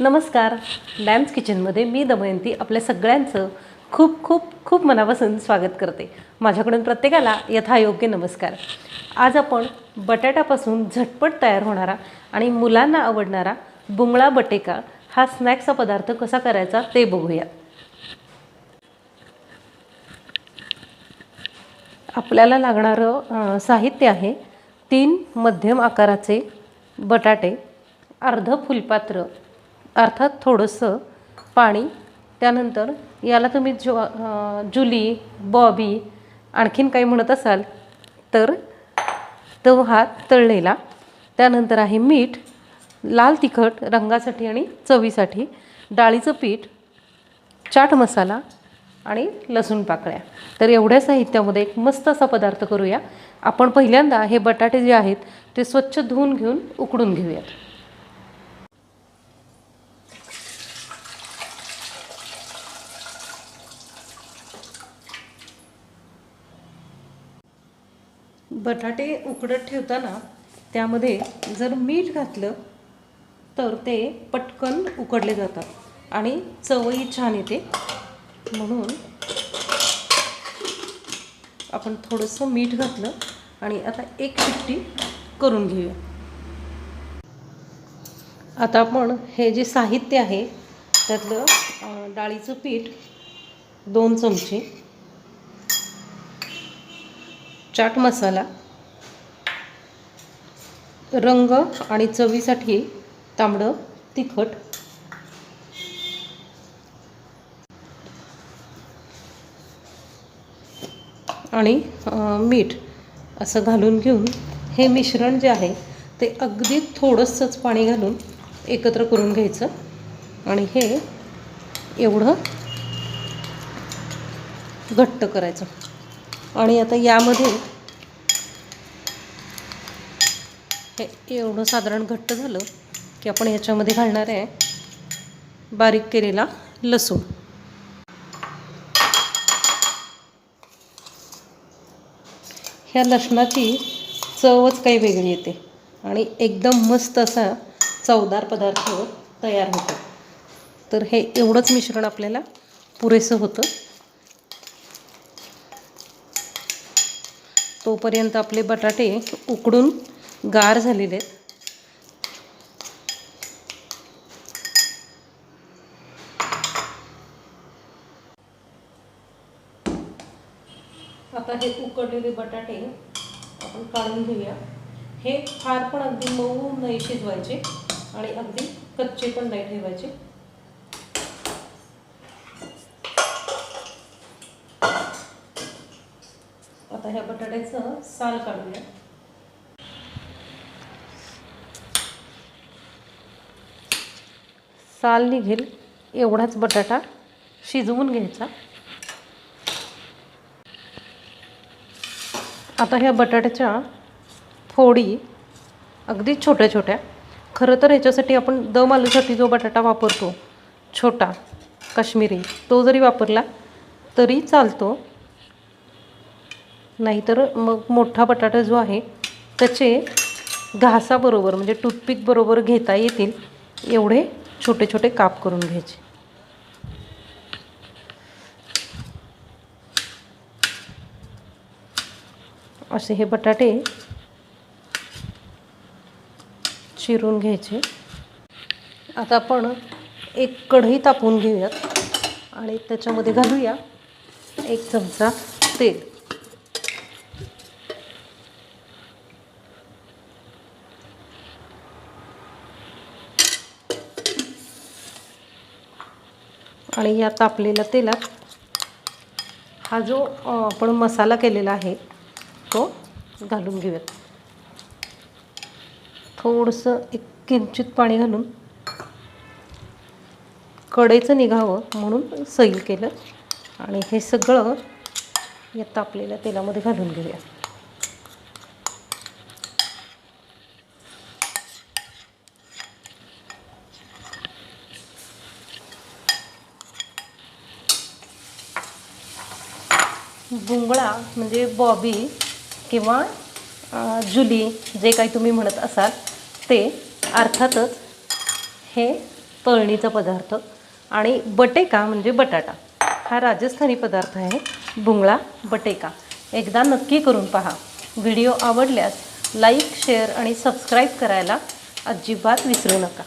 नमस्कार. डॅम्स किचनमध्ये मी दमयंती आपल्या सगळ्यांचं खूप खूप खूप मनापासून स्वागत करते. माझ्याकडून प्रत्येकाला यथायोग्य नमस्कार. आज आपण बटाट्यापासून झटपट तयार होणारा आणि मुलांना आवडणारा बुंगळा बटेका हा स्नॅक्सचा पदार्थ कसा करायचा ते बघूया. आपल्याला लागणारं साहित्य आहे तीन मध्यम आकाराचे बटाटे अर्ध फुलपात्र अर्थात थोडंसं पाणी त्यानंतर याला तुम्ही जो जुली बॉबी आणखीन काही म्हणत असाल तर तो हा तळलेला. त्यानंतर आहे मीठ लाल तिखट रंगासाठी आणि चवीसाठी. डाळीचं पीठ चाट मसाला आणि लसूण पाकळ्या. तर एवढ्या साहित्यामध्ये एक मस्त असा पदार्थ करूया. आपण पहिल्यांदा हे बटाटे जे आहेत ते स्वच्छ धुवून घेऊन उकडून घेऊयात. बटाटे उकडत ठेवताना त्यामध्ये जर मीठ घातलं तर ते पटकन उकडले जातात आणि चवही छान येते. म्हणून आपण थोडंसं मीठ घातलं आणि आता एक शिट्टी करून घेऊया. आता आपण हे जे साहित्य आहे त्यातलं डाळीचं पीठ दोन चमचे चाट मसाला रंग आणि चवीसाठी तांबडं तिखट आणि मीठ असं घालून घेऊन हे मिश्रण जे आहे ते अगदी थोडंसंच पाणी घालून एकत्र करून घ्यायचं. आणि हे एवढं घट्ट करायचं. आणि आता यामध्ये हे एवढं साधारण घट्ट झालं की आपण याच्यामध्ये घालणार आहे बारीक केलेला लसूण. ह्या लसणाची चवच काही वेगळी येते आणि एकदम मस्त असा चवदार पदार्थ तयार होतो. तर हे एवढंच मिश्रण आपल्याला पुरेसं होतं. तोपर्यंत आपले बटाटे उकडून गार झालेले आहेत. आता हे उकडलेले बटाटे आपण काढून घेऊया. हे फार पण अगदी मऊ नाही शिजवायचे आणि अगदी कच्चे पण नाही ठेवायचे. आता ह्या बटाट्याचं साल काढूया. साल निघेल एवढाच बटाटा शिजवून घ्यायचा. आता ह्या बटाट्याच्या फोडी अगदी छोट्या छोट्या. खरं तर ह्याच्यासाठी आपण दम आलूसाठी जो बटाटा वापरतो छोटा काश्मीरी तो जरी वापरला तरी चालतो. नाहीतर मग मोठा बटाटा जो आहे त्याचे घासाबरोबर म्हणजे टूथपिकबरोबर घेता येतील एवढे छोटे छोटे काप करून घ्यायचे. असे हे बटाटे चिरून घ्यायचे. आता आपण एक कढई तापवून घेऊयात आणि त्याच्यामध्ये घालूया एक चमचा तेल. आणि या तापलेल्या तेलात हा जो आपण मसाला केलेला आहे तो घालून घेऊयात. थोडंसं एक किंचित पाणी घालून कडेचं निघावं म्हणून सैल केलं आणि हे सगळं या तापलेल्या तेलामध्ये घालून घेऊया बुंगळा म्हणजे बॉबी किंवा जुली जे काही तुम्ही म्हणत असाल ते अर्थातच हे तळणीचा पदार्थ आणि बटेका म्हणजे बटाटा. हा राजस्थानी पदार्थ आहे बुंगळा बटेका. एकदा नक्की करून पहा. व्हिडिओ आवडल्यास लाईक शेअर आणि सबस्क्राईब करायला अजिबात विसरू नका.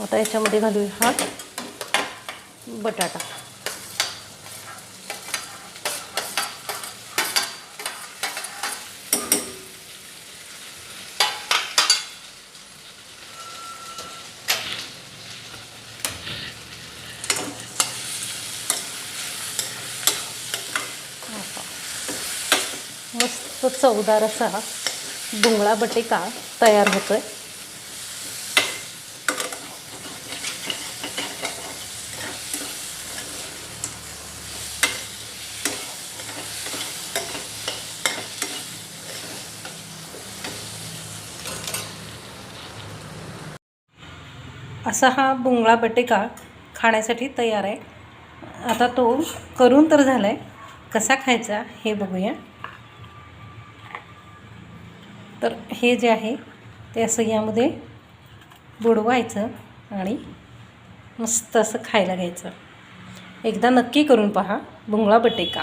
आता याच्यामध्ये घालूया हा बटाटा. मस्त चवदार असा बुंगळा बटेका तयार होतोय. असा हा बुंगळा बटेका खाण्यासाठी तयार आहे. आता तो करून तर झाला आहे कसा खायचा हे बघूया. तर हे जे आहे ते असं यामध्ये बुडवायचं आणि मस्त असं खायला घ्यायचं. एकदा नक्की करून पहा बुंगळा बटेका.